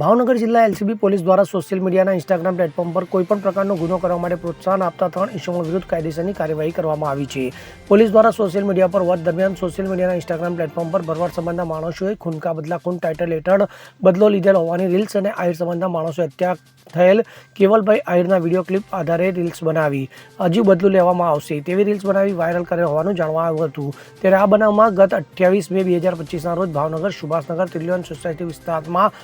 ભાવનગર જિલ્લા LCB police દ્વારા social મીડિયાના ઇન્સ્ટાગ્રામ પ્લેટફોર્મ પર કોઈપણ પ્રકારનો ગુનો કરવા માટે પ્રોત્સાહન આપતા ત્રણ ઇસમો વિરુદ્ધ કાયદેસરની કાર્યવાહી કરવામાં આવી છે. પોલીસ દ્વારા સોશિયલ મીડિયા પર વર્ષ દરમિયાન સોશિયલ મીડિયાના ઇન્સ્ટાગ્રામ પ્લેટફોર્મ પર ભરવાડ સંબંધના માણસોએ ખૂનકા બદલા ખૂન ટાઇટલ હેઠળ બદલો લીધેલ હોવાની રીલ્સ અને આહિર સંબંધના માણસો હત્યા થયેલ કેવલભાઈ આહિરના વીડિયો ક્લિપ આધારે રીલ્સ બનાવી હજુ બદલું લેવામાં આવશે. તેવી રીલ્સ બનાવી વાયરલ કરેલ હોવાનું જાણવા આવ્યું હતું. ત્યારે આ બનાવમાં ગત અઠ્યાવીસ મે બે હજાર પચીસના રોજ ભાવનગર સુભાષનગર ત્રિલિયન સોસાયટી વિસ્તારમાં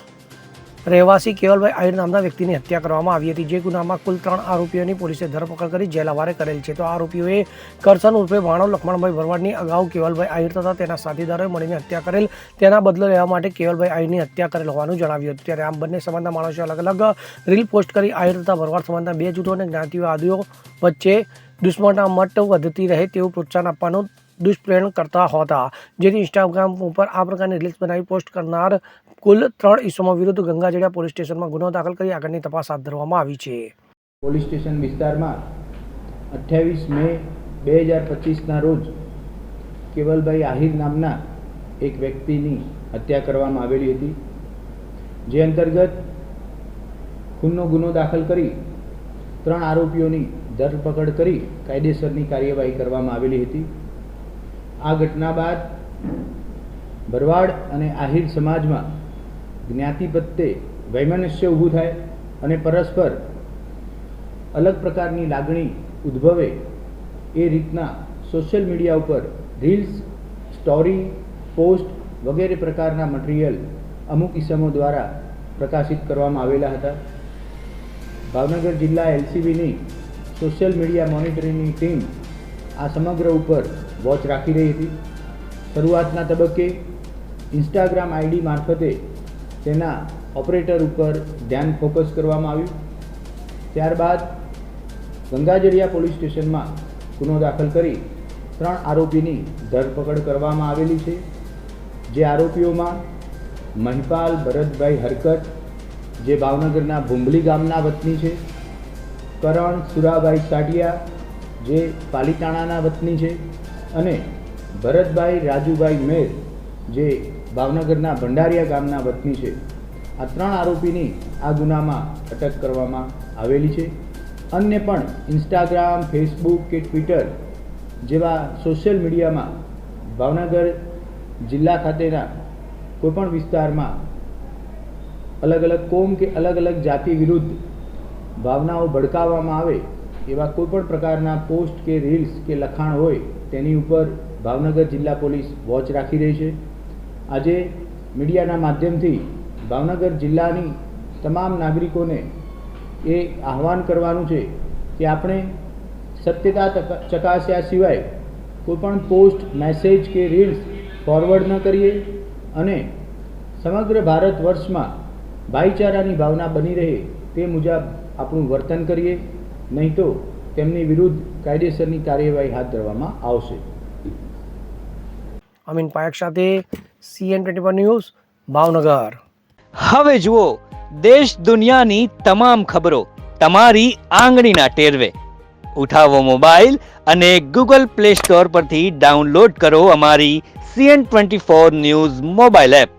રહેવાસી કેવલભાઈ આહિર નામના વ્યક્તિની હત્યા કરવામાં આવી હતી. જે ગુનામાં કુલ ત્રણ આરોપીઓની પોલીસે ધરપકડ કરી જેલાવારે કરેલ છે. તો આરોપીઓએ કરસન ઉર્ફે ભાણો લખમણભાઈ ભરવાડની અગાઉ કેવલભાઈ આહિર તથા તેના સાથીદારોએ મળીને હત્યા કરેલ. તેના બદલો લેવા માટે કેવલભાઈ આહિરની હત્યા કરેલ હોવાનું જણાવ્યું હતું. ત્યારે આમ બંને સંબંધના માણસો અલગ અલગ રીલ પોસ્ટ કરી આહિર તથા ભરવાડ સમાજના બે જૂથો અને જ્ઞાતિવાદીઓ વચ્ચે દુશ્મનના મટ વધતી રહે તેવું પ્રોત્સાહન આપવાનું દુષ્પ્રેરણ કરતા હતા. જેથી ઇન્સ્ટાગ્રામ ઉપર આ પ્રકારની રીલ્સ બનાવી પોસ્ટ કરનાર કુલ ત્રણ ઈસમો વિરુદ્ધ ગંગાજળિયા પોલીસ સ્ટેશનમાં ગુનો દાખલ કરી આગળની તપાસ હાથ ધરવામાં આવી છે. પોલીસ સ્ટેશન વિસ્તારમાં અઠ્યાવીસ મે બે હજાર પચીસના રોજ કેવલભાઈ આહિર નામના એક વ્યક્તિની હત્યા કરવામાં આવેલી હતી, જે અંતર્ગત ખૂનનો ગુનો દાખલ કરી ત્રણ આરોપીઓની ધરપકડ કરી કાયદેસરની કાર્યવાહી કરવામાં આવેલી હતી. આ ઘટના બાદ ભરવાડ અને આહિર સમાજમાં જ્ઞાતિ પ્રત્યે વૈમનસ્ય ઊભું થાય અને પરસ્પર અલગ પ્રકારની લાગણી ઉદ્ભવે એ રીતના સોશિયલ મીડિયા ઉપર રીલ્સ, સ્ટોરી, પોસ્ટ વગેરે પ્રકારના મટીરિયલ અમુક ઇસમો દ્વારા પ્રકાશિત કરવામાં આવેલા હતા. ભાવનગર જિલ્લા એલસીબીની સોશિયલ મીડિયા મોનિટરિંગની ટીમ આ સમગ્ર ઉપર વોચ રાખી રહી હતી. શરૂઆતના તબક્કે ઇન્સ્ટાગ્રામ આઈડી મારફતે તેના ઓપરેટર ઉપર ધ્યાન ફોકસ કરવામાં આવ્યું. ત્યારબાદ ગંગાજળિયા પોલીસ સ્ટેશનમાં ગુનો દાખલ કરી ત્રણ આરોપીની ધરપકડ કરવામાં આવેલી છે. જે આરોપીઓમાં મહિપાલ ભરતભાઈ હરકત, જે ભાવનગરના ભુંબલી ગામના વતની છે. કરણ સુરાભાઈ સાટિયા જે પાલીતાણાના વતની છે અને ભરતભાઈ રાજુભાઈ મેર જે ભાવનગરના ભંડારિયા ગામના વતની છે, આ ત્રણ આરોપીની આ ગુનામાં અટક કરવામાં આવેલી છે. અન્ય પણ ઇન્સ્ટાગ્રામ, ફેસબુક કે ટ્વિટર જેવા સોશિયલ મીડિયામાં ભાવનગર જિલ્લા ખાતેના કોઈપણ વિસ્તારમાં અલગ અલગ કોમ કે અલગ અલગ જાતિ વિરુદ્ધ ભાવનાઓ ભડકાવવામાં આવે એવા કોઈપણ પ્રકારના પોસ્ટ કે રીલ્સ કે લખાણ હોય, તેની ઉપર ભાવનગર જિલ્લા પોલીસ વોચ રાખી રહી છે. આજે મીડિયાના માધ્યમથી ભાવનગર જિલ્લાની તમામ નાગરિકોને એ આહવાન કરવાનું છે કે આપણે સત્યતા ચકાસ્યા સિવાય કોઈપણ પોસ્ટ, મેસેજ કે રીલ્સ ફોરવર્ડ ન કરીએ અને સમગ્ર ભારત વર્ષમાં ભાઈચારાની ભાવના બની રહે તે મુજબ આપણું વર્તન કરીએ. નહીં તો તેમની વિરુદ્ધ કાયદેસરની કાર્યવાહી હાથ ધરવામાં આવશે. અમીન પાયક સાથે સીએન ટ્વેન્ટી ન્યૂઝ ભાવનગર. હવે જુઓ દેશ દુનિયાની તમામ ખબરો તમારી આંગળીના ટેરવે. ઉઠાવો મોબાઈલ અને ગૂગલ પ્લે સ્ટોર પરથી ડાઉનલોડ કરો અમારી CN twenty four news mobile app.